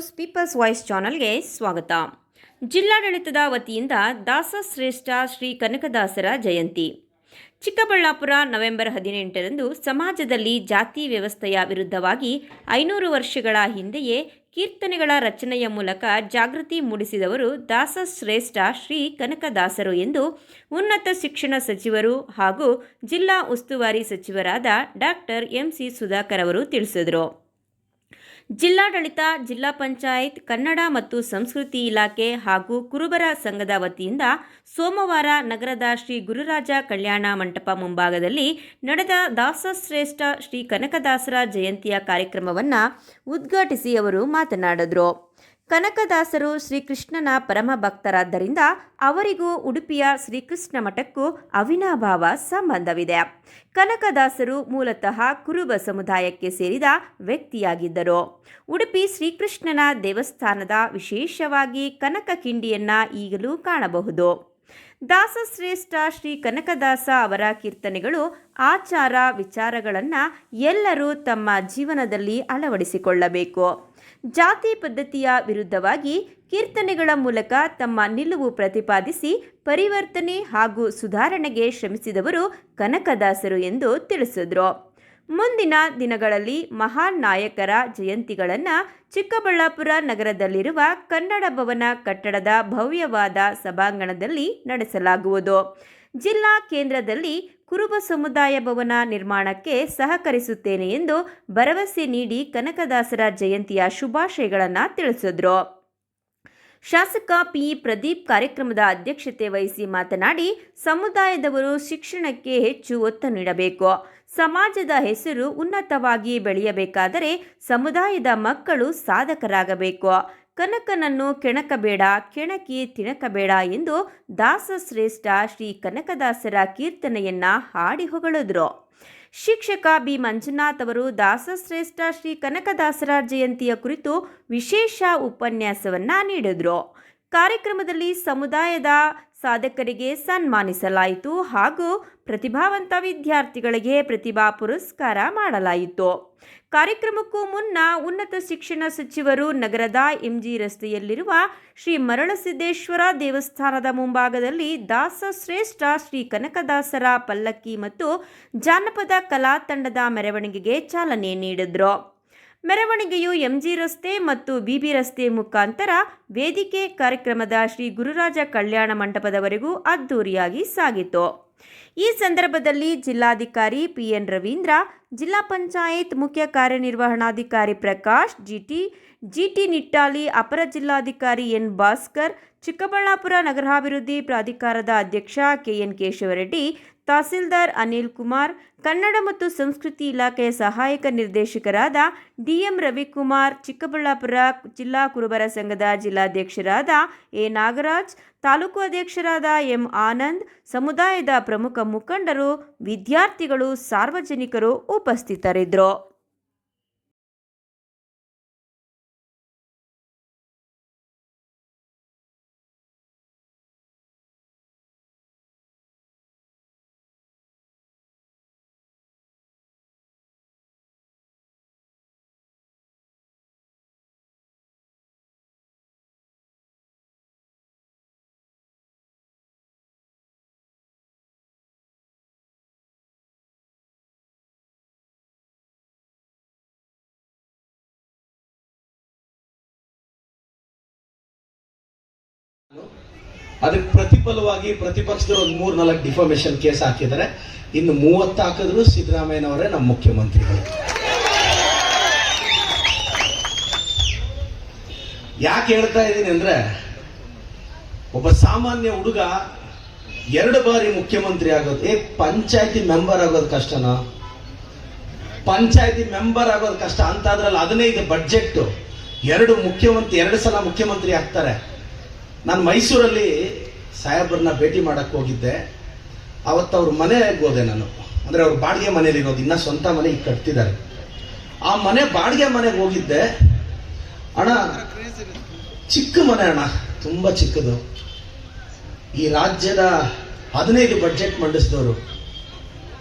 News people's voice ಚಾನಲ್ಗೆ ಸ್ವಾಗತ. ಜಿಲ್ಲಾಡಳಿತದ ವತಿಯಿಂದ ದಾಸ ಶ್ರೇಷ್ಠ ಶ್ರೀ ಕನಕದಾಸರ ಜಯಂತಿ. ಚಿಕ್ಕಬಳ್ಳಾಪುರ ನವೆಂಬರ್ ಹದಿನೆಂಟರಂದು ಸಮಾಜದಲ್ಲಿ ಜಾತಿ ವ್ಯವಸ್ಥೆಯ ವಿರುದ್ಧವಾಗಿ ಐನೂರು ವರ್ಷಗಳ ಹಿಂದೆಯೇ ಕೀರ್ತನೆಗಳ ರಚನೆಯ ಮೂಲಕ ಜಾಗೃತಿ ಮೂಡಿಸಿದವರು ದಾಸ ಶ್ರೇಷ್ಠ ಶ್ರೀ ಕನಕದಾಸರು ಎಂದು ಉನ್ನತ ಶಿಕ್ಷಣ ಸಚಿವರು ಹಾಗೂ ಜಿಲ್ಲಾ ಉಸ್ತುವಾರಿ ಸಚಿವರಾದ ಡಾಕ್ಟರ್ ಎಂಸಿ ಸುಧಾಕರ್ ಅವರು ತಿಳಿಸಿದರು. ಜಿಲ್ಲಾಡಳಿತ, ಜಿಲ್ಲಾ ಪಂಚಾಯತ್, ಕನ್ನಡ ಮತ್ತು ಸಂಸ್ಕೃತಿ ಇಲಾಖೆ ಹಾಗೂ ಕುರುಬರ ಸಂಘದ ವತಿಯಿಂದ ಸೋಮವಾರ ನಗರದ ಶ್ರೀ ಗುರುರಾಜ ಕಲ್ಯಾಣ ಮಂಟಪ ಮುಂಭಾಗದಲ್ಲಿ ನಡೆದ ದಾಸಶ್ರೇಷ್ಠ ಶ್ರೀ ಕನಕದಾಸರ ಜಯಂತಿಯ ಕಾರ್ಯಕ್ರಮವನ್ನು ಉದ್ಘಾಟಿಸಿ ಅವರು ಮಾತನಾಡಿದರು. ಕನಕದಾಸರು ಶ್ರೀಕೃಷ್ಣನ ಪರಮ ಭಕ್ತರಾದ್ದರಿಂದ ಅವರಿಗೂ ಉಡುಪಿಯ ಶ್ರೀಕೃಷ್ಣ ಮಠಕ್ಕೂ ಅವಿನಾಭಾವ ಸಂಬಂಧವಿದೆ. ಕನಕದಾಸರು ಮೂಲತಃ ಕುರುಬ ಸಮುದಾಯಕ್ಕೆ ಸೇರಿದ ವ್ಯಕ್ತಿಯಾಗಿದ್ದರು. ಉಡುಪಿ ಶ್ರೀಕೃಷ್ಣನ ದೇವಸ್ಥಾನದ ವಿಶೇಷವಾಗಿ ಕನಕ ಕಿಂಡಿಯನ್ನ ಈಗಲೂ ಕಾಣಬಹುದು. ದಾಸಶ್ರೇಷ್ಠ ಶ್ರೀ ಕನಕದಾಸ ಅವರ ಕೀರ್ತನೆಗಳು ಆಚಾರ ವಿಚಾರಗಳನ್ನು ಎಲ್ಲರೂ ತಮ್ಮ ಜೀವನದಲ್ಲಿ ಅಳವಡಿಸಿಕೊಳ್ಳಬೇಕು. ಜಾತಿ ಪದ್ಧತಿಯ ವಿರುದ್ಧವಾಗಿ ಕೀರ್ತನೆಗಳ ಮೂಲಕ ತಮ್ಮ ನಿಲುವು ಪ್ರತಿಪಾದಿಸಿ ಪರಿವರ್ತನೆ ಹಾಗೂ ಸುಧಾರಣೆಗೆ ಶ್ರಮಿಸಿದವರು ಕನಕದಾಸರು ಎಂದು ತಿಳಿಸಿದರು. ಮುಂದಿನ ದಿನಗಳಲ್ಲಿ ಮಹಾನ್ ನಾಯಕರ ಜಯಂತಿಗಳನ್ನು ಚಿಕ್ಕಬಳ್ಳಾಪುರ ನಗರದಲ್ಲಿರುವ ಕನ್ನಡ ಭವನ ಕಟ್ಟಡದ ಭವ್ಯವಾದ ಸಭಾಂಗಣದಲ್ಲಿ ನಡೆಸಲಾಗುವುದು. ಜಿಲ್ಲಾ ಕೇಂದ್ರದಲ್ಲಿ ಕುರುಬ ಸಮುದಾಯ ಭವನ ನಿರ್ಮಾಣಕ್ಕೆ ಸಹಕರಿಸುತ್ತೇನೆ ಎಂದು ಭರವಸೆ ನೀಡಿ ಕನಕದಾಸರ ಜಯಂತಿಯ ಶುಭಾಶಯಗಳನ್ನು ತಿಳಿಸಿದ್ರು. ಶಾಸಕ ಪಿ ಪ್ರದೀಪ್ ಕಾರ್ಯಕ್ರಮದ ಅಧ್ಯಕ್ಷತೆ ವಹಿಸಿ ಮಾತನಾಡಿ, ಸಮುದಾಯದವರು ಶಿಕ್ಷಣಕ್ಕೆ ಹೆಚ್ಚು ಒತ್ತು ನೀಡಬೇಕು. ಸಮಾಜದ ಹೆಸರು ಉನ್ನತವಾಗಿ ಬೆಳೆಯಬೇಕಾದರೆ ಸಮುದಾಯದ ಮಕ್ಕಳು ಸಾಧಕರಾಗಬೇಕು. ಕನಕನನ್ನು ಕೆಣಕಬೇಡ, ಕೆಣಕಿ ತಿಣಕಬೇಡ ಎಂದು ದಾಸಶ್ರೇಷ್ಠ ಶ್ರೀ ಕನಕದಾಸರ ಕೀರ್ತನೆಯನ್ನ ಹಾಡಿ ಹೊಗಳಿದ್ರು. ಶಿಕ್ಷಕ ಬಿ. ಮಂಜುನಾಥ್ ಅವರು ದಾಸಶ್ರೇಷ್ಠ ಶ್ರೀ ಕನಕದಾಸರ ಜಯಂತಿಯ ಕುರಿತು ವಿಶೇಷ ಉಪನ್ಯಾಸವನ್ನ ನೀಡಿದ್ರು. ಕಾರ್ಯಕ್ರಮದಲ್ಲಿ ಸಮುದಾಯದ ಸಾಧಕರಿಗೆ ಸನ್ಮಾನಿಸಲಾಯಿತು ಹಾಗೂ ಪ್ರತಿಭಾವಂತ ವಿದ್ಯಾರ್ಥಿಗಳಿಗೆ ಪ್ರತಿಭಾ ಪುರಸ್ಕಾರ ಮಾಡಲಾಯಿತು. ಕಾರ್ಯಕ್ರಮಕ್ಕೂ ಮುನ್ನ ಉನ್ನತ ಶಿಕ್ಷಣ ಸಚಿವರು ನಗರದ ಎಂಜಿ ರಸ್ತೆಯಲ್ಲಿರುವ ಶ್ರೀ ಮರಳಸಿದ್ದೇಶ್ವರ ದೇವಸ್ಥಾನದ ಮುಂಭಾಗದಲ್ಲಿ ದಾಸ ಶ್ರೇಷ್ಠ ಶ್ರೀ ಕನಕದಾಸರ ಪಲ್ಲಕ್ಕಿ ಮತ್ತು ಜಾನಪದ ಕಲಾ ತಂಡದ ಮೆರವಣಿಗೆಗೆ ಚಾಲನೆ ನೀಡಿದ್ರು. ಮೆರವಣಿಗೆಯು ಎಂಜಿ ರಸ್ತೆ ಮತ್ತು ಬಿಬಿ ರಸ್ತೆ ಮುಖಾಂತರ ವೇದಿಕೆ ಕಾರ್ಯಕ್ರಮದ ಶ್ರೀ ಗುರುರಾಜ ಕಲ್ಯಾಣ ಮಂಟಪದವರೆಗೂ ಅದ್ದೂರಿಯಾಗಿ ಸಾಗಿತು. ಈ ಸಂದರ್ಭದಲ್ಲಿ ಜಿಲ್ಲಾಧಿಕಾರಿ ಪಿಎನ್ ರವೀಂದ್ರ, ಜಿಲ್ಲಾ ಪಂಚಾಯತ್ ಮುಖ್ಯ ಕಾರ್ಯನಿರ್ವಹಣಾಧಿಕಾರಿ ಪ್ರಕಾಶ್, ಜಿಟಿ ಜಿಟಿ ನಿಟ್ಟಾಲಿ, ಅಪರ ಜಿಲ್ಲಾಧಿಕಾರಿ ಎನ್ ಭಾಸ್ಕರ್, ಚಿಕ್ಕಬಳ್ಳಾಪುರ ನಗರಾಭಿವೃದ್ಧಿ ಪ್ರಾಧಿಕಾರದ ಅಧ್ಯಕ್ಷ ಕೆಎನ್ ಕೇಶವರೆಡ್ಡಿ ತಹಸೀಲ್ದಾರ್ ಅನಿಲ್ ಕುಮಾರ್, ಕನ್ನಡ ಮತ್ತು ಸಂಸ್ಕೃತಿ ಇಲಾಖೆಯ ಸಹಾಯಕ ನಿರ್ದೇಶಕರಾದ ಡಿಎಂ ರವಿಕುಮಾರ್, ಚಿಕ್ಕಬಳ್ಳಾಪುರ ಜಿಲ್ಲಾ ಕುರುಬರ ಸಂಘದ ಜಿಲ್ಲಾಧ್ಯಕ್ಷರಾದ ಎ ನಾಗರಾಜ್, ತಾಲೂಕು ಅಧ್ಯಕ್ಷರಾದ ಎಂ ಆನಂದ್, ಸಮುದಾಯದ ಪ್ರಮುಖ ಮುಖಂಡರು, ವಿದ್ಯಾರ್ಥಿಗಳು, ಸಾರ್ವಜನಿಕರು ಉಪಸ್ಥಿತರಿದ್ದರು. ಅದಕ್ಕೆ ಪ್ರತಿಫಲವಾಗಿ ಪ್ರತಿಪಕ್ಷದವರು ಒಂದು ಮೂರ್ ನಾಲ್ಕು ಡಿಫಾಮೇಶನ್ ಕೇಸ್ ಹಾಕಿದ್ದಾರೆ. ಇನ್ನು ಮೂವತ್ತು ಹಾಕಿದ್ರು ಸಿದ್ದರಾಮಯ್ಯನವರೇ ನಮ್ಮ ಮುಖ್ಯಮಂತ್ರಿಗಳು. ಯಾಕೆ ಹೇಳ್ತಾ ಇದ್ದೀನಿ ಅಂದ್ರೆ, ಒಬ್ಬ ಸಾಮಾನ್ಯ ಹುಡುಗ ಎರಡು ಬಾರಿ ಮುಖ್ಯಮಂತ್ರಿ ಆಗೋದು. ಏ, ಪಂಚಾಯತಿ ಮೆಂಬರ್ ಆಗೋದು ಕಷ್ಟನಾ? ಪಂಚಾಯತಿ ಮೆಂಬರ್ ಆಗೋದು ಕಷ್ಟ. ಅಂತ ಅದ್ರಲ್ಲಿ ಹದಿನೈದು ಬಡ್ಜೆಟ್ ಎರಡು ಮುಖ್ಯಮಂತ್ರಿ, ಎರಡು ಸಲ ಮುಖ್ಯಮಂತ್ರಿ ಆಗ್ತಾರೆ. ನಾನು ಮೈಸೂರಲ್ಲಿ ಸಾಹೇಬ್ರನ್ನ ಭೇಟಿ ಮಾಡಕ್ಕೆ ಹೋಗಿದ್ದೆ. ಅವತ್ತು ಅವ್ರ ಮನೆಗೆ ಹೋದೆ ನಾನು. ಅಂದರೆ ಅವ್ರ ಬಾಡಿಗೆ ಮನೇಲಿ ಇರೋದು, ಇನ್ನೂ ಸ್ವಂತ ಮನೆ ಈಗ ಕಟ್ತಿದ್ದಾರೆ. ಆ ಮನೆ ಬಾಡಿಗೆ ಮನೆಗೆ ಹೋಗಿದ್ದೆ. ಅಣ್ಣ, ಚಿಕ್ಕ ಮನೆ ಅಣ್ಣ, ತುಂಬ ಚಿಕ್ಕದು. ಈ ರಾಜ್ಯದ ಹದಿನೈದು ಬಡ್ಜೆಟ್ ಮಂಡಿಸಿದವರು.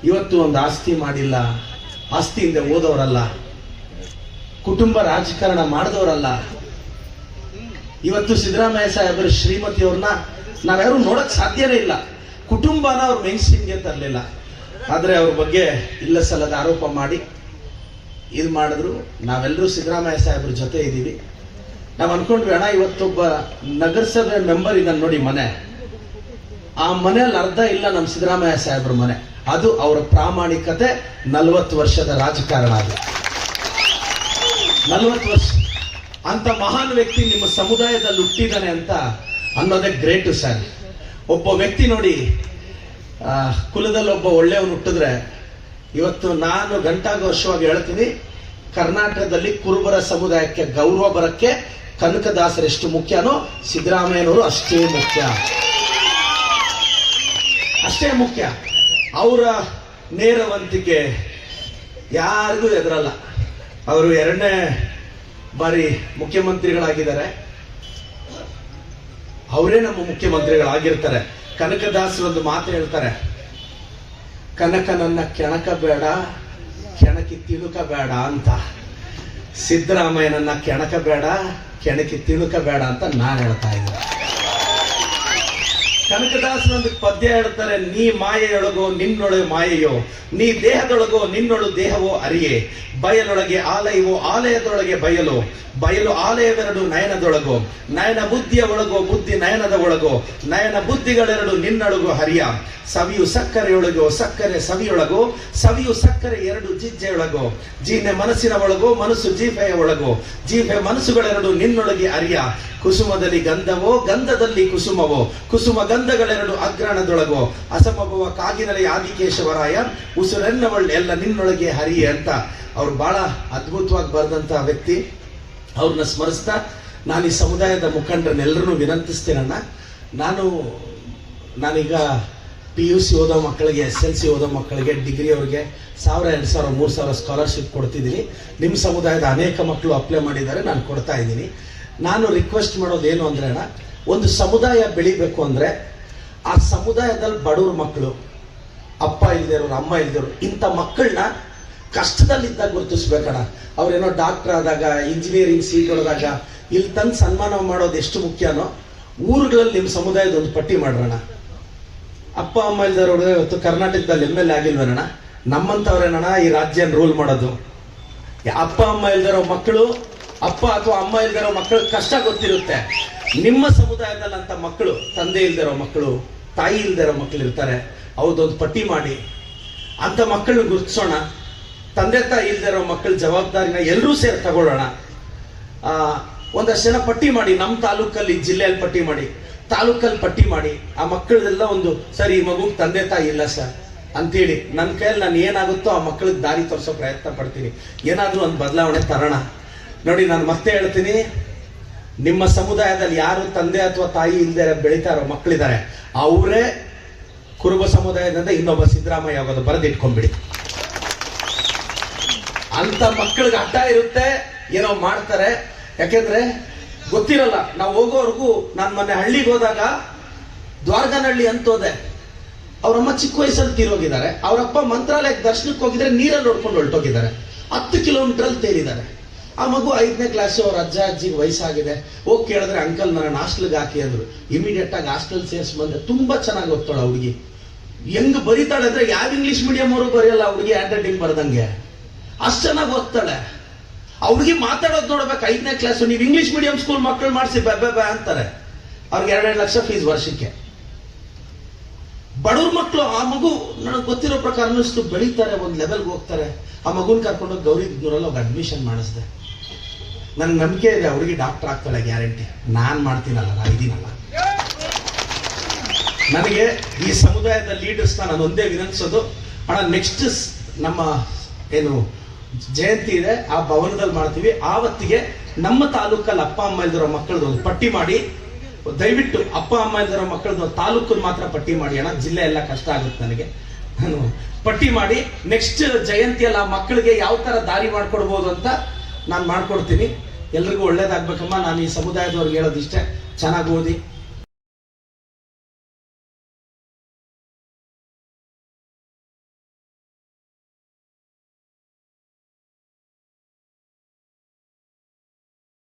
ಇವತ್ತು ಒಂದು ಆಸ್ತಿ ಮಾಡಿಲ್ಲ ಆಸ್ತಿಯಿಂದ ಓದೋರಲ್ಲ ಕುಟುಂಬ ರಾಜಕಾರಣ ಮಾಡಿದವರಲ್ಲ. ಇವತ್ತು ಸಿದ್ದರಾಮಯ್ಯ ಸಾಹೇಬರ ಶ್ರೀಮತಿಯವ್ರನ್ನ ನಾವ್ಯಾರು ನೋಡಕ್ ಸಾಧ್ಯನೇ ಇಲ್ಲ. ಕುಟುಂಬನ ಅವ್ರು ಅಂತ ತರಲಿಲ್ಲ. ಆದ್ರೆ ಅವ್ರ ಬಗ್ಗೆ ಇಲ್ಲ ಸಲ್ಲದ ಆರೋಪ ಮಾಡಿ ಇದು ಮಾಡಿದ್ರು. ನಾವೆಲ್ಲರೂ ಸಿದ್ದರಾಮಯ್ಯ ಸಾಹೇಬ್ರ ಜೊತೆ ಇದ್ದೀವಿ. ನಾವು ಅನ್ಕೊಂಡ್ವಿ, ಅಣ್ಣ, ಇವತ್ತೊಬ್ಬ ನಗರಸಭೆ ಮೆಂಬರ್ ಇದ್ದಾನೆ ನೋಡಿ ಮನೆ. ಆ ಮನೆಯಲ್ಲಿ ಅರ್ಧ ಇಲ್ಲ ನಮ್ಮ ಸಿದ್ದರಾಮಯ್ಯ ಸಾಹೇಬ್ರ ಮನೆ. ಅದು ಅವರ ಪ್ರಾಮಾಣಿಕತೆ ನಲವತ್ತು ವರ್ಷದ ರಾಜಕಾರಣ ಅದು. ನಲವತ್ತು ವರ್ಷ ಅಂತ ಮಹಾನ್ ವ್ಯಕ್ತಿ ನಿಮ್ಮ ಸಮುದಾಯದಲ್ಲಿ ಹುಟ್ಟಿದ್ದಾನೆ ಅಂತ ಅನ್ನೋದೇ ಗ್ರೇಟು ಸರ್ ಒಬ್ಬ ವ್ಯಕ್ತಿ ನೋಡಿ ಆ, ಕುಲದಲ್ಲಿ ಒಬ್ಬ ಒಳ್ಳೆಯವನು ಹುಟ್ಟಿದ್ರೆ ಇವತ್ತು ನಾನು ಗಂಟಾಘೋಷವಾಗಿ ಹೇಳ್ತೀನಿ ಕರ್ನಾಟಕದಲ್ಲಿ ಕುರುಬರ ಸಮುದಾಯಕ್ಕೆ ಗೌರವ ಬರಕ್ಕೆ ಕನಕದಾಸರು ಎಷ್ಟು ಮುಖ್ಯನೋ ಸಿದ್ದರಾಮಯ್ಯನವರು ಅಷ್ಟೇ ಮುಖ್ಯ. ಅಷ್ಟೇ ಮುಖ್ಯ. ಅವರ ನೇರವಂತಿಕೆ ಯಾರಿಗೂ ಎದುರಲ್ಲ ಅವರು ಎರಡನೇ ಬಾರಿ ಮುಖ್ಯಮಂತ್ರಿಗಳಾಗಿದ್ದಾರೆ. ಅವರೇ ನಮ್ಮ ಮುಖ್ಯಮಂತ್ರಿಗಳಾಗಿರ್ತಾರೆ. ಕನಕದಾಸರೊಂದು ಮಾತು ಹೇಳ್ತಾರೆ. ಕನಕನನ್ನ ಕೆಣಕ ಬೇಡ, ಕೆಣಕಿ ತಿಣುಕ ಬೇಡ ಅಂತ. ಸಿದ್ದರಾಮಯ್ಯನನ್ನ ಕೆಣಕ ಬೇಡ, ಕೆಣಕಿ ತಿಣುಕ ಬೇಡ ಅಂತ ನಾನು ಹೇಳ್ತಾ ಇದ್ದೀನಿ. ಕನಕದಾಸನೊಂದು ಪದ್ಯ ಹೇಳ್ತಾರೆ ನೀ ಮಾಯೆಯೊಳಗೋ, ನಿನ್ನೊಳಗೆ ಮಾಯೆಯೋ, ನೀ ದೇಹದೊಳಗೋ, ನಿನ್ನೊಳು ದೇಹವೋ ಅರಿಯೆ, ಬಯಲೊಳಗೆ ಆಲಯವೋ, ಆಲಯದೊಳಗೆ ಬಯಲು ಬಯಲು ಆಲಯವೆರಡು ನಯನದೊಳಗೋ, ನಯನ ಬುದ್ಧಿಯ ಒಳಗೋ, ಬುದ್ಧಿ ನಯನದ ಒಳಗೋ, ನಯನ ಬುದ್ಧಿಗಳೆರಡು ನಿನ್ನೊಳಗೋ ಹರಿಯ ಸವಿಯು ಸಕ್ಕರೆಯೊಳಗೋ, ಸಕ್ಕರೆ ಸವಿಯೊಳಗೋ, ಸವಿಯು ಸಕ್ಕರೆ ಎರಡು ಜಿಜ್ಜೆಯೊಳಗೋ ಜೀನೆ ಮನಸ್ಸಿನ ಒಳಗೋ, ಮನಸ್ಸು ಜೀಫೆಯ ಒಳಗೋ ಜೀಫೆ ಮನಸ್ಸುಗಳೆರಡು ನಿನ್ನೊಳಗೆ ಅರಿಯ, ಕುಸುಮದಲ್ಲಿ ಗಂಧವೋ, ಗಂಧದಲ್ಲಿ ಕುಸುಮವೋ, ಕುಸುಮ ಗಂಧಗಳೆರಡು ಅಗ್ರಣದೊಳಗೋ. ಅಸಮಭವ ಕಾಗಿನಲೆ ಆದಿಕೇಶವರಾಯ ಉಸುರೆನ್ನವಳ್ ಎಲ್ಲ ನಿನ್ನೊಳಗೆ ಹರಿಯೆ ಅಂತ. ಅವ್ರು ಬಹಳ ಅದ್ಭುತವಾಗಿ ಬರೆದಂತ ವ್ಯಕ್ತಿ. ಅವ್ರನ್ನ ಸ್ಮರಿಸ್ತಾ ನಾನು ಈ ಸಮುದಾಯದ ಮುಖಂಡರನ್ನೆಲ್ಲರನ್ನೂ ವಿನಂತಿಸ್ತೇನಣ್ಣ. ನಾನು, ನಾನೀಗ ಪಿ ಯು ಸಿ ಓದೋ ಮಕ್ಕಳಿಗೆ, ಎಸ್ ಎಲ್ ಸಿ ಓದೋ ಮಕ್ಕಳಿಗೆ, ಡಿಗ್ರಿ ಅವ್ರಿಗೆ ಸಾವಿರ, ಎರಡು ಸಾವಿರ, ಮೂರು ಸಾವಿರ ಸ್ಕಾಲರ್ಶಿಪ್ ಕೊಡ್ತಿದ್ದೀನಿ. ನಿಮ್ಮ ಸಮುದಾಯದ ಅನೇಕ ಮಕ್ಕಳು ಅಪ್ಲೈ ಮಾಡಿದ್ದಾರೆ, ನಾನು ಕೊಡ್ತಾ ಇದ್ದೀನಿ. ನಾನು ರಿಕ್ವೆಸ್ಟ್ ಅಂದ್ರೆ ಅಣ್ಣ ಒಂದು ಸಮುದಾಯ ಬೆಳಿಬೇಕು ಅಂದ್ರೆ ಆ ಸಮುದಾಯದಲ್ಲಿ ಬಡವ್ರ ಮಕ್ಕಳು, ಅಪ್ಪ ಇಲ್ದಿರೋರು ಅಮ್ಮ ಇಲ್ದಿರೋರು ಇಂಥ ಮಕ್ಕಳನ್ನ ಕಷ್ಟದಲ್ಲಿದ್ದಾಗ ಗುರುತಿಸ್ಬೇಕಣ. ಅವ್ರೇನೋ ಡಾಕ್ಟರ್ ಆದಾಗ ಇಂಜಿನಿಯರಿಂಗ್ ಸೀಟ್ ಹೊಡೆದಾಗ ಇಲ್ಲಿ ತಂದು ಸನ್ಮಾನ ಮಾಡೋದು ಎಷ್ಟು ಮುಖ್ಯನೋ, ಊರುಗಳಲ್ಲಿ ನಿಮ್ಮ ಸಮುದಾಯದ ಒಂದು ಪಟ್ಟಿ ಮಾಡೋಣ ಅಪ್ಪ, ಅಮ್ಮ ಇಲ್ದವ್ರು ಇವತ್ತು ಕರ್ನಾಟಕದಲ್ಲಿ ಎಂ ಎಲ್ ಎ ನಮ್ಮಂಥವ್ರೇನಣ್ಣ ಈ ರಾಜ್ಯನ ರೂಲ್ ಮಾಡೋದು. ಅಪ್ಪ, ಅಮ್ಮ ಇಲ್ದಿರೋ ಮಕ್ಕಳು ಅಪ್ಪ ಅಥವಾ ಅಮ್ಮ ಇಲ್ದಿರೋ ಮಕ್ಕಳು ಕಷ್ಟ ಗೊತ್ತಿರುತ್ತೆ. ನಿಮ್ಮ ಸಮುದಾಯದಲ್ಲಿ ಅಂತ ಮಕ್ಕಳು, ತಂದೆ ಇಲ್ದಿರೋ ಮಕ್ಕಳು, ತಾಯಿ ಇಲ್ದಿರೋ ಮಕ್ಕಳು ಇರ್ತಾರೆ. ಅವ್ರದ್ದೊಂದು ಪಟ್ಟಿ ಮಾಡಿ. ಅಂತ ಮಕ್ಕಳನ್ನ ಗುರುತಿಸೋಣ. ತಂದೆ ತಾಯಿ ಇಲ್ದಿರೋ ಮಕ್ಕಳ ಜವಾಬ್ದಾರಿನ ಎಲ್ಲರೂ ಸೇರಿ ತಗೊಳ್ಳೋಣ. ಒಂದಷ್ಟು ಜನ ಪಟ್ಟಿ ಮಾಡಿ. ನಮ್ಮ ತಾಲೂಕಲ್ಲಿ ಜಿಲ್ಲೆಯಲ್ಲಿ ಪಟ್ಟಿ ಮಾಡಿ. ತಾಲೂಕಲ್ಲಿ ಪಟ್ಟಿ ಮಾಡಿ. ಆ ಮಕ್ಕಳದೆಲ್ಲ ಒಂದು, ಸರಿ, ಈ ಮಗುಗೆ ತಂದೆ ತಾಯಿ ಇಲ್ಲ ಸರ್. ಅಂತೇಳಿ. ನನ್ನ ಕೈಯಲ್ಲಿ ನಾನು ಏನಾಗುತ್ತೋ ಆ ಮಕ್ಕಳಿಗೆ ದಾರಿ ತೋರಿಸೋ ಪ್ರಯತ್ನ ಪಡ್ತೀನಿ. ಏನಾದರೂ ಒಂದು ಬದಲಾವಣೆ ತರೋಣ. ನೋಡಿ, ನಾನು ಮತ್ತೆ ಹೇಳ್ತೀನಿ. ನಿಮ್ಮ ಸಮುದಾಯದಲ್ಲಿ ಯಾರು ತಂದೆ ಅಥವಾ ತಾಯಿ ಇಲ್ಲದೆ ಬೆಳೀತಾರೋ ಮಕ್ಕಳಿದ್ದಾರೆ, ಅವರೇ ಕುರುಬ ಸಮುದಾಯದಿಂದ ಇನ್ನೊಬ್ಬ ಸಿದ್ದರಾಮಯ್ಯ ಆಗೋದು ಬರೆದಿಟ್ಕೊಂಡ್ಬಿಡಿ. ಅಂತ ಮಕ್ಕಳಿಗೆ ಅಡ್ಡ ಇರುತ್ತೆ, ಏನೋ ಮಾಡ್ತಾರೆ. ಯಾಕೆಂದ್ರೆ, ಗೊತ್ತಿರಲ್ಲ, ನಾವು ಹೋಗೋವರೆಗೂ ನಾನು ಮೊನ್ನೆ ಹಳ್ಳಿಗೆ ಹೋದಾಗ ದ್ವಾರಗನಹಳ್ಳಿ ಅಂತ ಹೋದೆ. ಅವರಮ್ಮ ಚಿಕ್ಕ ವಯಸ್ಸಲ್ಲಿ ತೀರೋಗಿದ್ದಾರೆ. ಅವರಪ್ಪ ಮಂತ್ರಾಲಯಕ್ಕೆ ದರ್ಶನಕ್ಕೆ ಹೋಗಿದ್ರೆ ನೀರಲ್ಲಿ ನೋಡ್ಕೊಂಡು ಹೊರಟೋಗಿದ್ದಾರೆ. ಹತ್ತು ಕಿಲೋಮೀಟರ್ ಅಲ್ಲಿ ಆ ಮಗು ಐದನೇ ಕ್ಲಾಸ್ ಅವ್ರ ಅಜ್ಜ ಅಜ್ಜಿಗೆ ವಯಸ್ಸಾಗಿದೆ. ಹೋಗಿ ಕೇಳಿದ್ರೆ ಅಂಕಲ್ ನನ್ನ ಹಾಸ್ಟೆಲ್ಗೆ ಹಾಕಿ ಅಂದ್ರು. ಇಮಿಡಿಯೇಟ್ ಆಗಿ ಹಾಸ್ಟೆಲ್ ಸೇರಿಸಿ ಬಂದೆ. ತುಂಬಾ ಚೆನ್ನಾಗಿ ಓದ್ತಾಳೆ ಹುಡುಗಿ. ಹೆಂಗ್ ಬರೀತಾಳೆ ಅಂದ್ರೆ ಯಾವ ಇಂಗ್ಲಿಷ್ ಮೀಡಿಯಂ ಅವರು ಬರೆಯಲ್ಲ ಹುಡುಗಿ ಹ್ಯಾಂಡ್ ರೈಟಿಂಗ್ ಬರ್ದಂಗೆ. ಅಷ್ಟು ಚೆನ್ನಾಗಿ ಓದ್ತಾಳೆ. ಅವ್ರಿಗೆ ಮಾತಾಡೋದು ನೋಡ್ಬೇಕು, ಐದನೇ ಕ್ಲಾಸ್ ನೀವು ಇಂಗ್ಲಿಷ್ ಮೀಡಿಯಂ ಸ್ಕೂಲ್ ಮಕ್ಕಳು ಮಾಡಿಸಿ ಬೆ ಬೆ ಅಂತಾರೆ. ಅವ್ರಿಗೆ ಎರಡೆರಡು ಲಕ್ಷ ಫೀಸ್ ವರ್ಷಕ್ಕೆ. ಬಡವ್ರ ಮಕ್ಕಳು ಆ ಮಗು ನನಗೆ ಗೊತ್ತಿರೋ ಪ್ರಕಾರ ಅನ್ನಿಸ್ತು ಬೆಳೀತಾರೆ, ಒಂದು ಲೆವೆಲ್ಗೆ ಹೋಗ್ತಾರೆ. ಆ ಮಗುನ ಕರ್ಕೊಂಡೋಗಿ ಗೌರಿ ಬಿದ್ನೂರಲ್ಲಿ ಹೋಗಿ ಅಡ್ಮಿಷನ್ ಮಾಡಿಸ್ದೆ. ನನ್ಗೆ ನಂಬಿಕೆ ಇದೆ ಅವ್ರಿಗೆ ಡಾಕ್ಟರ್ ಆಗ್ತಾಳೆ ಗ್ಯಾರಂಟಿ ನಾನು ಮಾಡ್ತೀನಲ್ಲ, ನಾನು ಇದೀನಲ್ಲ. ನನಗೆ ಈ ಸಮುದಾಯದ ಲೀಡರ್ಸ್ನ ನಾನು ಒಂದೇ ವಿನಂತಿಸೋದು, ಅಣ್ಣ ನೆಕ್ಸ್ಟ್ ನಮ್ಮ ಏನು ಜಯಂತಿ ಇದೆ, ಆ ಭವನದಲ್ಲಿ ಮಾಡ್ತೀವಿ. ಆವತ್ತಿಗೆ ನಮ್ಮ ತಾಲೂಕಲ್ಲಿ ಅಪ್ಪ, ಅಮ್ಮ ಇಲ್ದಿರೋ ಮಕ್ಕಳದ್ದು ಒಂದು ಪಟ್ಟಿ ಮಾಡಿ, ದಯವಿಟ್ಟು ಅಪ್ಪ, ಅಮ್ಮ ಇಲ್ದಿರೋ ಮಕ್ಕಳದ್ದು ತಾಲೂಕಲ್ಲಿ ಮಾತ್ರ ಪಟ್ಟಿ ಮಾಡಿ, ಅಣ್ಣ, ಜಿಲ್ಲೆ ಎಲ್ಲ ಕಷ್ಟ ಆಗುತ್ತೆ ನನಗೆ. ನಾನು ಪಟ್ಟಿ ಮಾಡಿ ನೆಕ್ಸ್ಟ್ ಜಯಂತಿಯಲ್ಲಿ ಆ ಮಕ್ಕಳಿಗೆ ಯಾವ ತರ ದಾರಿ ಮಾಡ್ಕೊಡ್ಬೋದು ಅಂತ ನಾನು ಮಾಡ್ಕೊಡ್ತೀನಿ. ಎಲ್ರಿಗೂ ಒಳ್ಳೇದಾಗಬೇಕಮ್ಮ. ನಾನು ಈ ಸಮುದಾಯದವ್ರಿಗೆ ಹೇಳೋದಿಷ್ಟೇ. ಚೆನ್ನಾಗಿ ಓದಿ.